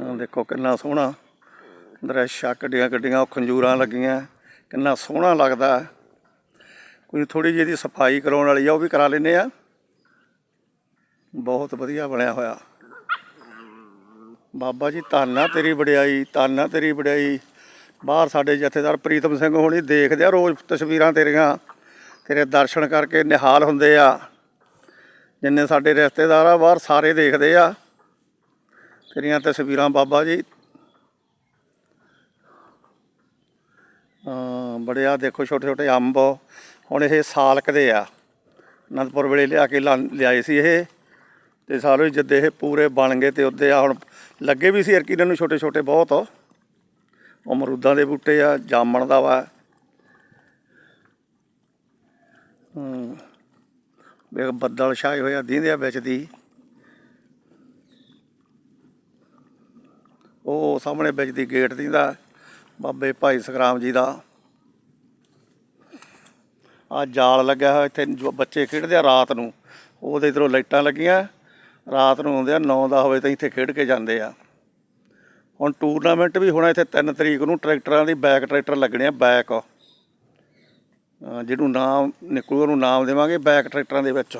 ਆਹ ਦੇਖੋ ਕਿੰਨਾ ਸੋਹਣਾ। ਦ੍ਰਿਸ਼ ਆ ਗੱਡੀਆਂ ਗੱਡੀਆਂ, ਉਹ ਖੰਜੂਰਾਂ ਲੱਗੀਆਂ, ਕਿੰਨਾ ਸੋਹਣਾ ਲੱਗਦਾ। ਹੈ। ਕੋਈ ਥੋੜੀ ਜਿਹੀ ਦੀ ਸਫ਼ਾਈ ਕਰਾਉਣ ਵਾਲੀ ਆ, ਉਹ ਵੀ ਕਰਾ ਲੈਨੇ ਆ। ਬਹੁਤ ਵਧੀਆ ਬਣਿਆ ਹੋਇਆ। ਬਾਬਾ ਜੀ, ਧੰਨਾ ਤੇਰੀ ਵਡਿਆਈ, ਧੰਨਾ ਤੇਰੀ ਵਡਿਆਈ। ਬਾਹਰ ਸਾਡੇ ਜਥੇਦਾਰ ਪ੍ਰੀਤਮ ਸਿੰਘ ਹੋਣੀ ਦੇਖਦੇ ਆ ਰੋਜ਼ ਤਸਵੀਰਾਂ ਤੇਰੀਆਂ। ਤੇਰੇ ਦਰਸ਼ਨ ਕਰਕੇ ਨਿਹਾਲ ਹੁੰਦੇ ਆ। ਜਿੰਨੇ ਸਾਡੇ ਰਿਸ਼ਤੇਦਾਰ ਆ, ਬਾਹਰ ਸਾਰੇ ਦੇਖਦੇ ਆ। ਤੇਰੀਆਂ ਤਸਵੀਰਾਂ ਬਾਬਾ ਜੀ। ਬੜੇ ਆ, ਦੇਖੋ ਛੋਟੇ ਛੋਟੇ ਅੰਬ। ਹੁਣ ਇਹ ਸਾਲਕ ਦੇ ਆ। ਅਨੰਦਪੁਰ ਵੇਲੇ ਲਿਆ ਕੇ ਲਾ- ਲਿਆਏ ਸੀ ਇਹ। ਤੇ ਸਾਲੋ ਜਦ ਇਹ ਪੂਰੇ ਬਣ ਗਏ ਤੇ ਉੱਦੇ ਆ ਹੁਣ ਲੱਗੇ ਵੀ ਸੀ ਅਰਕੀ ਇਹਨਾਂ ਨੂੰ ਛੋਟੇ ਛੋਟੇ ਬਹੁਤ। ਉਹ ਅਮਰੂਦਾਂ ਦੇ ਬੂਟੇ ਆ, ਜਾਮਣ ਦਾ ਵਾ। ਹੂੰ। ਵੇਖ ਬੱਦਲ ਛਾਏ ਹੋਏ ਆ ਦੀਂਦੇ ਆ ਵਿੱਚ ਦੀ। ਉਹ ਸਾਹਮਣੇ ਵਿੱਚ ਦੀ ਗੇਟ ਦੀਂਦਾ, ਬਾਬੇ ਭਾਈ ਸਗਰਾਮ ਜੀ ਦਾ। ਆ ਜਾਲ ਲੱਗਿਆ ਹੋਇਆ ਇੱਥੇ, ਜੋ ਬੱਚੇ ਖੇਡਦੇ ਆ ਰਾਤ ਨੂੰ, ਉਹਦੇ ਇਧਰੋਂ ਲਾਈਟਾਂ ਲੱਗੀਆਂ, ਰਾਤ ਨੂੰ ਆਉਂਦੇ ਆ 9 ਦਾ ਹੋਵੇ ਤਾਂ ਇੱਥੇ ਖੇਡ ਕੇ ਜਾਂਦੇ ਆ। ਹੁਣ ਟੂਰਨਾਮੈਂਟ ਵੀ ਹੋਣਾ ਇੱਥੇ 3 ਤਰੀਕ ਨੂੰ, ਟਰੈਕਟਰਾਂ ਦੀ ਬੈਕ ਟਰੈਕਟਰ ਲੱਗਣੇ ਆ, ਬੈਕ। ਜਿਹਨੂੰ ਨਾਮ ਨਿਕਲੂ ਉਹਨੂੰ ਨਾਮ ਦੇਵਾਂਗੇ, ਬੈਕ ਟਰੈਕਟਰਾਂ ਦੇ ਵਿੱਚ।